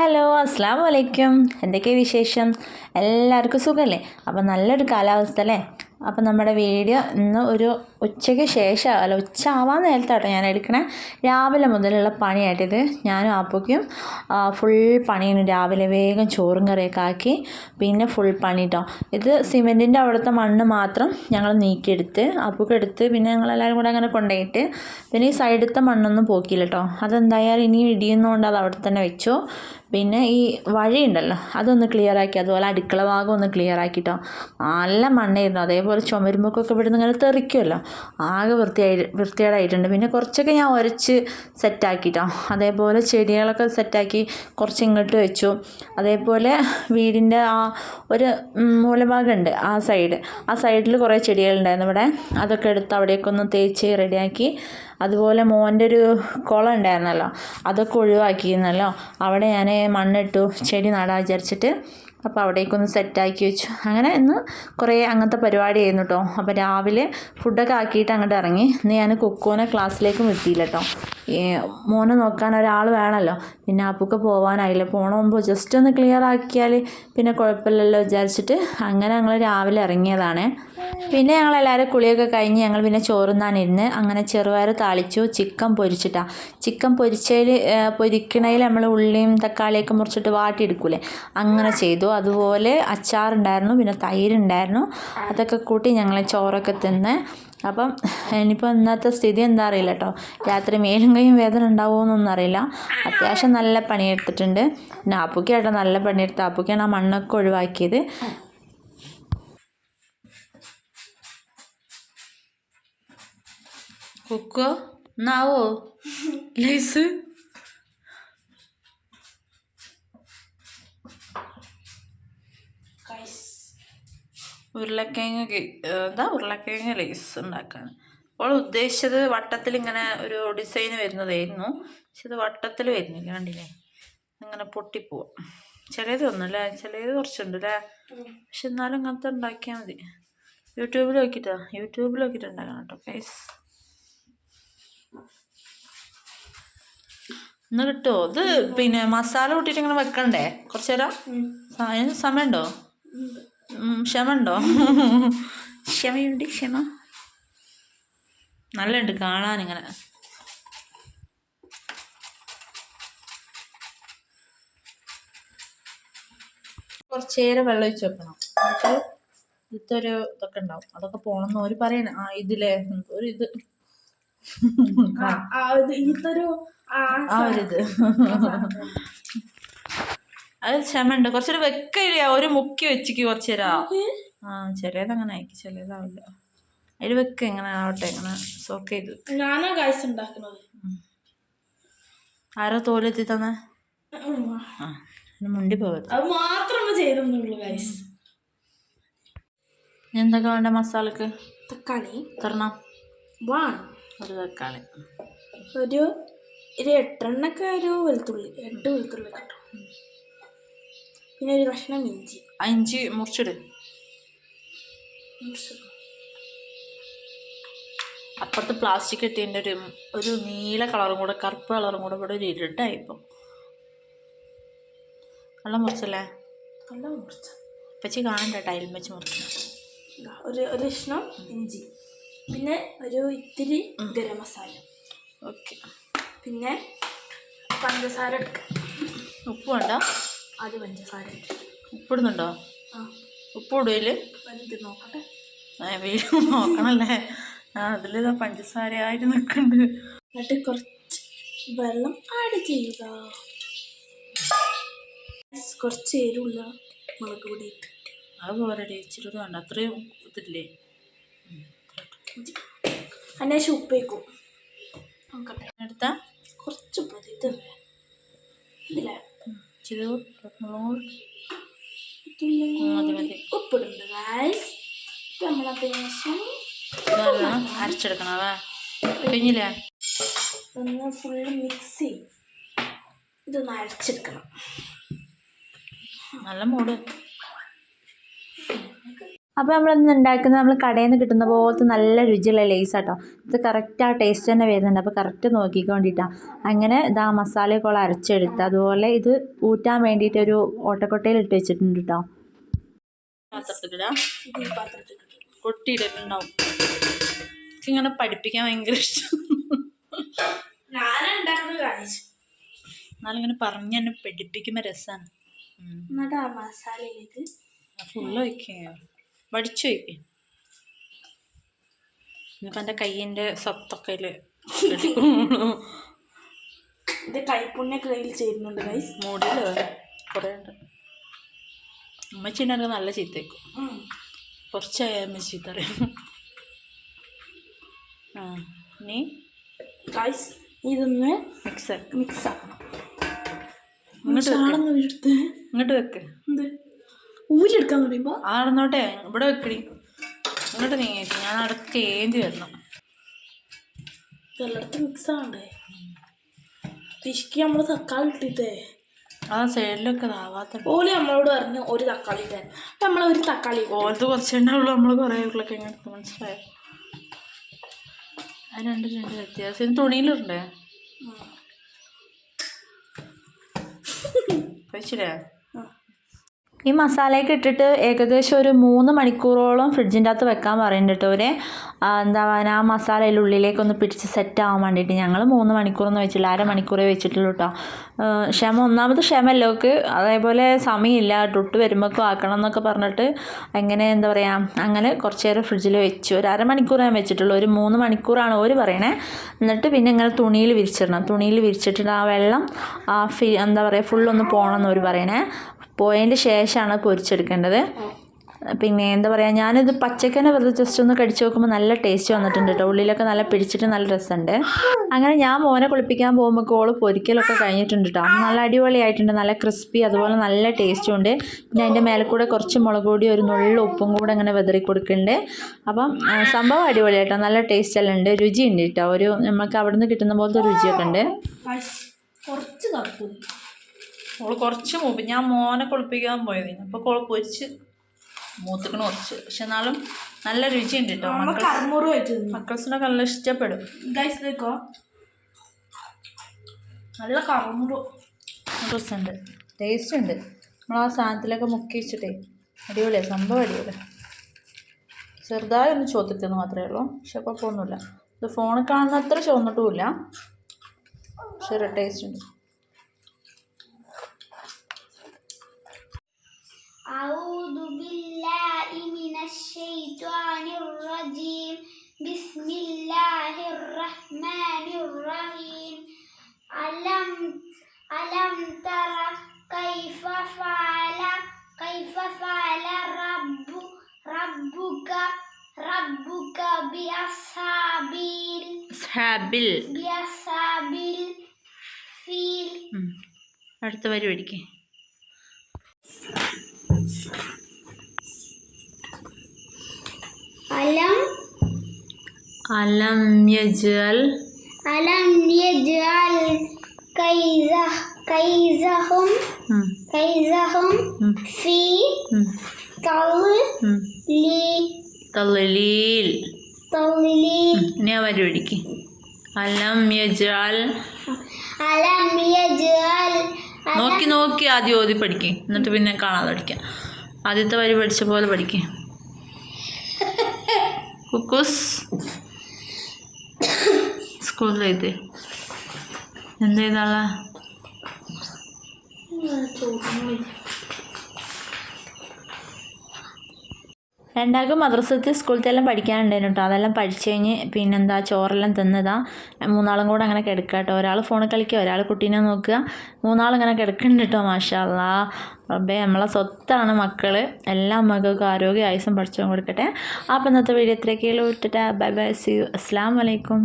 Hello അസ്സാം വലൈക്കും എന്തൊക്കെ വിശേഷം? എല്ലാവർക്കും സുഖമല്ലേ അപ്പം നല്ലൊരു കാലാവസ്ഥ അല്ലേ അപ്പം നമ്മുടെ വീഡിയോ ഇന്ന് ഒരു ഉച്ചയ്ക്ക് ശേഷം അല്ല ഉച്ച ആവാൻ നേരത്താട്ടോ ഞാൻ എടുക്കണേ. രാവിലെ മുതലുള്ള പണിയായിട്ടിത് ഞാനും ആപ്പയ്ക്കും ഫുൾ പണിയാണ് രാവിലെ വേഗം ചോറും കറിയൊക്കെ ആക്കി പിന്നെ ഫുൾ പണി കേട്ടോ ഇത് സിമെന്റിന്റെ അവിടുത്തെ മണ്ണ് മാത്രം ഞങ്ങൾ നീക്കിയെടുത്ത് ആപ്പൊക്കെ എടുത്ത് പിന്നെ ഞങ്ങളെല്ലാവരും കൂടെ അങ്ങനെ കൊണ്ടുപോയിട്ട് പിന്നെ ഈ സൈഡത്തെ മണ്ണൊന്നും പോക്കിയില്ല കേട്ടോ അതെന്തായാലും ഇനി ഇടിയുന്നതുകൊണ്ട് അത് അവിടെ തന്നെ വെച്ചു. പിന്നെ ഈ വഴിയുണ്ടല്ലോ അതൊന്ന് ക്ലിയർ ആക്കി അതുപോലെ അടുക്കള ഭാഗം ഒന്ന് ക്ലിയർ ആക്കിട്ടോ. നല്ല മണ്ണായിരുന്നു അതേപോലെ ചുമരുമ്പൊക്കെ ഇവിടുന്ന് ഇങ്ങനെ തെറിക്കുമല്ലോ ആകെ വൃത്തിയായി വൃത്തികേടായിട്ടുണ്ട്. പിന്നെ കുറച്ചൊക്കെ ഞാൻ ഉരച്ച് സെറ്റാക്കിട്ടോ അതേപോലെ ചെടികളൊക്കെ സെറ്റാക്കി കുറച്ച് ഇങ്ങോട്ട് വെച്ചു. അതേപോലെ വീടിന്റെ ആ ഒരു മൂലഭാഗമുണ്ട് ആ സൈഡ് ആ സൈഡിൽ കുറേ ചെടികളുണ്ടായിരുന്നു ഇവിടെ. അതൊക്കെ എടുത്ത് അവിടെയൊക്കെ ഒന്ന് തേച്ച് റെഡിയാക്കി. അതുപോലെ മോന്റെ ഒരു കുളം ഉണ്ടായിരുന്നല്ലോ അതൊക്കെ ഒഴിവാക്കിയിരുന്നല്ലോ. അവിടെ ഞാൻ മണ്ണിട്ടു ചെടി നടാൻ വിചാരിച്ചിട്ട്. അപ്പോൾ അവിടേക്കൊന്ന് സെറ്റാക്കി വെച്ചു. അങ്ങനെ ഇന്ന് കുറേ അങ്ങനത്തെ പരിപാടി ആയിരുന്നു കേട്ടോ അപ്പോൾ രാവിലെ ഫുഡൊക്കെ ആക്കിയിട്ട് അങ്ങോട്ട് ഇറങ്ങി. ഇന്ന് ഞാൻ കൊക്കോനെ ക്ലാസ്സിലേക്കും എത്തിയില്ല കേട്ടോ മോനെ നോക്കാൻ ഒരാൾ വേണമല്ലോ പിന്നെ അപ്പൊക്കെ പോകാനായില്ല പോണ മുമ്പ് ജസ്റ്റ് ഒന്ന് ക്ലിയർ ആക്കിയാൽ പിന്നെ കുഴപ്പമില്ലല്ലോ വിചാരിച്ചിട്ട് അങ്ങനെ ഞങ്ങൾ രാവിലെ ഇറങ്ങിയതാണ്. പിന്നെ ഞങ്ങൾ എല്ലാവരും കുളിയൊക്കെ കഴിഞ്ഞ് ഞങ്ങൾ പിന്നെ ചോറുന്നാനിരുന്ന് അങ്ങനെ ചെറുപയർ താളിച്ചു ചിക്കൻ പൊരിച്ചിട്ടാണ് ചിക്കൻ പൊരിച്ചതിൽ പൊരിക്കണതിൽ നമ്മൾ ഉള്ളിയും തക്കാളിയൊക്കെ മുറിച്ചിട്ട് വാട്ടിയെടുക്കൂലേ? അങ്ങനെ ചെയ്തു. അതുപോലെ അച്ചാറുണ്ടായിരുന്നു പിന്നെ തൈരുണ്ടായിരുന്നു. അതൊക്കെ കൂട്ടി ഞങ്ങൾ ചോറൊക്കെ തിന്ന്. അപ്പം ഇനിയിപ്പോൾ ഇന്നത്തെ സ്ഥിതി എന്താ അറിയില്ല കേട്ടോ രാത്രി മേലും കൈയും വേദന ഉണ്ടാവുമെന്നൊന്നും അറിയില്ല. അത്യാവശ്യം നല്ല പണിയെടുത്തിട്ടുണ്ട്. പിന്നെ ആപ്പുക്കാട്ടോ നല്ല പണിയെടുത്ത്. ആപ്പുക്കാണ് ആ മണ്ണൊക്കെ ഒഴിവാക്കിയത്. കുക്കോ? എന്നാവോ ലൈസ്? ഉരുളക്കിഴങ്ങ് എന്താ ഉരുളക്കിഴങ്ങ് ലേസ് ഉണ്ടാക്കാൻ? അപ്പോൾ ഉദ്ദേശിച്ചത് വട്ടത്തിൽ ഇങ്ങനെ ഒരു ഡിസൈൻ വരുന്നതായിരുന്നു. പക്ഷെ ഇത് വട്ടത്തിൽ വരുന്നില്ല കണ്ടില്ലേ? ഇങ്ങനെ പൊട്ടിപ്പോവാം. ചിലതൊന്നും അല്ലേ ചിലത് കുറച്ചുണ്ട് അല്ലേ പക്ഷെ എന്നാലും ഇങ്ങനത്തെ ഉണ്ടാക്കിയാൽ മതി. യൂട്യൂബിൽ നോക്കിയിട്ടാ യൂട്യൂബിൽ നോക്കിയിട്ട് ഉണ്ടാക്കണം കേട്ടോ ഗൈസ് ഇന്ന് കിട്ടുമോ ഇത് പിന്നെ മസാല കൂട്ടിയിട്ട് ഇങ്ങനെ വെക്കണ്ടേ? കുറച്ചു നേരം അതിന് സമയമുണ്ടോ? ക്ഷമ ഉണ്ടോ ക്ഷമയുണ്ട് ക്ഷമ. നല്ലുണ്ട് കാണാൻ ഇങ്ങനെ കുറച്ച് നേരം വെള്ളം ഒഴിച്ച് വെക്കണം. എന്നിട്ട് ഇതൊരു ഇതൊക്കെ ഉണ്ടാവും. അതൊക്കെ പോണെന്ന് അവർ പറയണ ആ ഇതിലെ. ഒരു ഇത്. ഇതൊരു ആ ഒരു ഇത് അത് ക്ഷമയുണ്ട്. കുറച്ചൊരു വെക്കില്ല ഒരു മുക്കി വെച്ചിക്ക് കുറച്ച് ആ ചിലത് അങ്ങനെ ആയിക്കും. ചിലതാവില്ല. അതിൽ വെക്ക. എങ്ങനെ ആവട്ടെ. എങ്ങനെ സോക്ക് ചെയ്തു ഞാനാ ഉണ്ടാക്കുന്നത് ആരോ തോലെത്തി തന്നെ? ആ മുണ്ടി പോകരുത്. അത് മാത്രമേ ചെയ്തെന്നുള്ളൂ കായ്സ് എന്തൊക്കെ വേണ്ട മസാലക്ക്? തക്കാളി. തരണം. വൺ ഒരു തക്കാളി. ഒരു ഒരു എട്ടെണ്ണൊക്കെ ഒരു വെളുത്തുള്ളി എട്ട് വെളുത്തുള്ളി കിട്ടും പിന്നെ ഒരു കഷ്ണം ഇഞ്ചി. ആ ഇഞ്ചി മുറിച്ചിട്. അപ്പുറത്ത് പ്ലാസ്റ്റിക് ഇട്ടതിന്റെ ഒരു ഒരു നീല കളറും കൂടെ കറുപ്പ് കളറും കൂടെ ഇവിടെ ഒരു ഇരുട്ടായി ഇപ്പം വെള്ളം മുറിച്ചല്ലേ? കള്ളം മുറിച്ച? പച്ചി കാണണ്ട ടൈലും വെച്ച് മുറിച്ചു ഒരു ഒരു കഷ്ണം ഇഞ്ചി. പിന്നെ ഒരു ഇത്തിരി ഗരം മസാല. ഓക്കെ. പിന്നെ പഞ്ചസാര എടുക്കാം ഉപ്പ് വേണ്ട? അത് പഞ്ചസാര. ഉപ്പിടുന്നുണ്ടോ? ആ. ഉപ്പ് ഇടുകയിൽ വലുത് നോക്കട്ടെ. വീട് നോക്കണല്ലേ? ആ അതിൽ പഞ്ചസാര ആയിട്ട് നിൽക്കുന്നുണ്ട് എന്നിട്ട് കുറച്ച് വെള്ളം ആഡ് ചെയ്യുക. കുറച്ച് എരിവുള്ള മുളക് പൊടി ഇട്ട് അത് പോരടി ഇച്ചിരി വേണ്ട. അത്രയും ഇതില്ലേ? അതിനുശേഷം ഉപ്പേക്കും. നോക്കട്ടെ. എടുത്താ കുറച്ച് ഉപ്പ് ഇത് ഇതില്ലേ ഉപ്പിടുന്നുണ്ട് ഗായ്സ് അരച്ചെടുക്കണം അതാ കഴിഞ്ഞില്ലേ ഒന്ന് ഫുള്ള് മിക്സ് ചെയ്യും. ഇതൊന്ന് അരച്ചെടുക്കണം. നല്ല മൂട്. അപ്പോൾ നമ്മളിന്ന് ഉണ്ടാക്കുന്നത് നമ്മൾ കടയിൽ നിന്ന് കിട്ടുന്ന പോലത്തെ നല്ല രുചിയുള്ള ലേസ് ആട്ടോ ഇത് കറക്റ്റ് ആ ടേസ്റ്റ് തന്നെ വരുന്നുണ്ട്. അപ്പോൾ കറക്റ്റ് നോക്കിക്കൊണ്ടിട്ടാണ് അങ്ങനെ ഇതാ മസാലയൊക്കെ ഉള്ള അരച്ചെടുത്ത്. അതുപോലെ ഇത് ഊറ്റാൻ വേണ്ടിയിട്ട് ഒരു ഓട്ടക്കൊട്ടയിൽ ഇട്ട് വെച്ചിട്ടുണ്ട് കേട്ടോ. കൊട്ടിയിട്ടിട്ടുണ്ടാവും ഇങ്ങനെ പഠിപ്പിക്കാൻ ഭയങ്കര ഇഷ്ടം. എന്നാലും ഇങ്ങനെ പറഞ്ഞ് എന്നെ പഠിപ്പിക്കുമ്പോൾ രസമാണ് ഫുള്ള് വയ്ക്കുക വടിച്ചു വയ്ക്കുക ഇനിയിപ്പോൾ എന്റെ കയ്യിന്റെ സത്തൊക്കെ ഇത് കൈപ്പുണ്യൊക്കെ കയ്യിൽ ചേരുന്നുണ്ട് ഗൈസ് മൂടിയിൽ കുറേ ഉണ്ട് അമ്മച്ചിന്റെ നല്ല ചീത്തേക്കും കുറച്ചായാൽ അമ്മ ചീത്ത അറിയാം ആ ഇനി ഗൈസ് ഇതൊന്ന് മിക്സ് മിക്സ് ആക്കണം. ഇങ്ങോട്ട് ഇങ്ങോട്ട് വെക്ക്. എന്ത്? ഊരിയെടുക്കാൻ പറയുമ്പോൾ ആടന്നോട്ടെ ഇവിടെ വെക്കടി. ഇങ്ങോട്ട് നീങ്ങി ഞാൻ അവിടെ ചേഞ്ച് വരണം. എല്ലായിടത്തും മിക്സ് ആണ്ടേ ഫിഷ്ക്ക് നമ്മൾ തക്കാളി ഇട്ടിട്ടേ. ആ സൈഡിലൊക്കെ ഇതാവാത്ത ഓൽ നമ്മളോട് പറഞ്ഞു ഒരു തക്കാളി ഇട്ടാൻ അപ്പം നമ്മൾ ഒരു തക്കാളി. ഓലത്ത് കുറച്ചേ ഉണ്ടാവുള്ളൂ. നമ്മൾ കുറേ ഉരുളൊക്കെ ഇങ്ങനെ മനസ്സിലായോ? അത് രണ്ട് രണ്ട് വ്യത്യാസം. തുണിയിലുണ്ടേ. കഴിച്ചില്ലേ ആ. ഈ മസാലയൊക്കെ ഇട്ടിട്ട് ഏകദേശം ഒരു മൂന്ന് മണിക്കൂറോളം ഫ്രിഡ്ജിന്റെ അകത്ത് വെക്കാൻ പറയുന്നുണ്ട് കേട്ടോ എന്താ പറയുക ആ മസാല അതിന്റെ ഉള്ളിലേക്കൊന്ന് പിടിച്ച് സെറ്റ് ആവാൻ വേണ്ടിയിട്ട് ഞങ്ങൾ മൂന്ന് മണിക്കൂറൊന്നും വെച്ചില്ല അര മണിക്കൂറേ വെച്ചിട്ടുള്ളൂ കേട്ടോ ക്ഷമ ഒന്നാമത് ക്ഷമല്ലോക്ക് അതേപോലെ സമയമില്ല ഡൊട്ട് വരുമ്പോഴേക്കും ആക്കണം എന്നൊക്കെ പറഞ്ഞിട്ട് എങ്ങനെ എന്താ പറയുക അങ്ങനെ കുറച്ച് നേരം ഫ്രിഡ്ജിൽ വെച്ചു. ഒരു അരമണിക്കൂർ ഞാൻ വെച്ചിട്ടുള്ളൂ ഒരു മൂന്ന് മണിക്കൂറാണ് ഓര് പറയണേ. എന്നിട്ട് പിന്നെ ഇങ്ങനെ തുണിയിൽ വിരിച്ചിടണം. തുണിയിൽ വിരിച്ചിട്ടിട്ട് ആ വെള്ളം ആ ഫി എന്താ പറയുക ഫുള്ളൊന്ന് പോകണമെന്ന് അവർ പറയണേ. പോയതിന്റെ ശേഷമാണ് പൊരിച്ചെടുക്കേണ്ടത്. പിന്നെ എന്താ പറയുക ഞാനിത് പച്ചക്കനെ വെറുതെ ജസ്റ്റ് ഒന്ന് കടിച്ചു നോക്കുമ്പോൾ നല്ല ടേസ്റ്റ് വന്നിട്ടുണ്ട് കേട്ടോ ഉള്ളിലൊക്കെ നല്ല പിടിച്ചിട്ട് നല്ല രസമുണ്ട് അങ്ങനെ ഞാൻ മോനെ കുളിപ്പിക്കാൻ പോകുമ്പോൾ കോൾ പൊരിക്കലൊക്കെ കഴിഞ്ഞിട്ടുണ്ട് കേട്ടോ നല്ല അടിപൊളിയായിട്ടുണ്ട് നല്ല ക്രിസ്പി അതുപോലെ നല്ല ടേസ്റ്റും ഉണ്ട്. പിന്നെ അതിന്റെ മേലെ കൂടെ കുറച്ച് മുളക് പൊടി ഒരു നുള്ള ഉപ്പും കൂടെ അങ്ങനെ വെതറി കൊടുക്കുന്നുണ്ട് അപ്പം സംഭവം അടിപൊളിയായിട്ടോ. നല്ല ടേസ്റ്റ് എല്ലാം ഉണ്ട്. രുചിയുണ്ട് കേട്ടോ ഒരു നമുക്ക് അവിടെ നിന്ന് കിട്ടുന്ന പോലത്തെ രുചിയൊക്കെ ഉണ്ട്. കുറച്ച് ഓൾ കുറച്ച് മുമ്പ് ഞാൻ മോനെ കുളിപ്പിക്കാൻ പോയതിന്. അപ്പോൾ കോൾ പൊരിച്ച് മൂത്തിക്കണ കുറച്ച്. പക്ഷെ എന്നാലും നല്ല രുചിയുണ്ട് കേട്ടോ മക്കൾസിനൊക്കെ നല്ല ഇഷ്ടപ്പെടും. നല്ല കറുമുറു രസമുണ്ട് ടേസ്റ്റ് ഉണ്ട്. നമ്മൾ ആ സാധനത്തിലൊക്കെ മുക്കി വെച്ചിട്ടേ അടിപൊളിയാണ് സംഭവം അടിപൊളിയാണ് ചെറുതായി ഒന്ന് ചോത്തിട്ടെന്ന് മാത്രമേ ഉള്ളൂ. പക്ഷെ കുഴപ്പമൊന്നുമില്ല. ഇത് ഫോണിൽ കാണുന്ന അത്ര ചോന്നിട്ടുമില്ല പക്ഷെ ടേസ്റ്റ് ഉണ്ട്. أعوذ بالله من الشيطان الرجيم بسم الله الرحمن الرحيم ألم ألم تر كيف فعل كيف فعل رب ربك ربك بأصحاب ال- ഹാബിൽ بأصحاب الفيل അടുത്ത വരി പഠിക്കേ അലം യജ്അൽ അലം യജ്അൽ കൈസ കൈസഹും കൈസഹും ഫീ തള്ളലീൽ ഇനി ആ വരി പിടിക്ക് അലം യജ്അൽ അലം യജ്അൽ നോക്കി നോക്കി ആദ്യം ഓതി പഠിക്ക്. എന്നിട്ട് പിന്നെ കാണാതെ പഠിക്കാം. ആദ്യത്തെ വരി പഠിച്ച പോലെ പഠിക്ക്. കുക്കൂസ് സ്കൂളിലെഴുതി എന്ത് ചെയ്താളാ രണ്ടാൾക്ക് മദ്രസത്തിൽ സ്കൂളത്തെ എല്ലാം പഠിക്കാനുണ്ടായിരുന്നു കേട്ടോ അതെല്ലാം പഠിച്ചു കഴിഞ്ഞ് പിന്നെന്താ ചോറെല്ലാം തിന്നതാ. മൂന്നാളും കൂടെ അങ്ങനെ കിടക്കുക കേട്ടോ ഒരാൾ ഫോണിൽ കളിക്കുക ഒരാൾ കുട്ടീനെ നോക്കുക. മൂന്നാളും ഇങ്ങനെ കിടക്കുന്നുണ്ട് കേട്ടോ മാഷാല്ലാ. റബ്ബേ നമ്മളെ സ്വത്താണ് മക്കൾ എല്ലാ മക്കൾക്കും ആരോഗ്യ ആയുസം പഠിച്ചും കൊടുക്കട്ടെ. അപ്പോൾ ഇന്നത്തെ വീഡിയോ ഇത്രയൊക്കെയുള്ളൂ. വിട്ടിട്ട് ബൈ ബൈ സി യു. അസ്സാം വലൈക്കും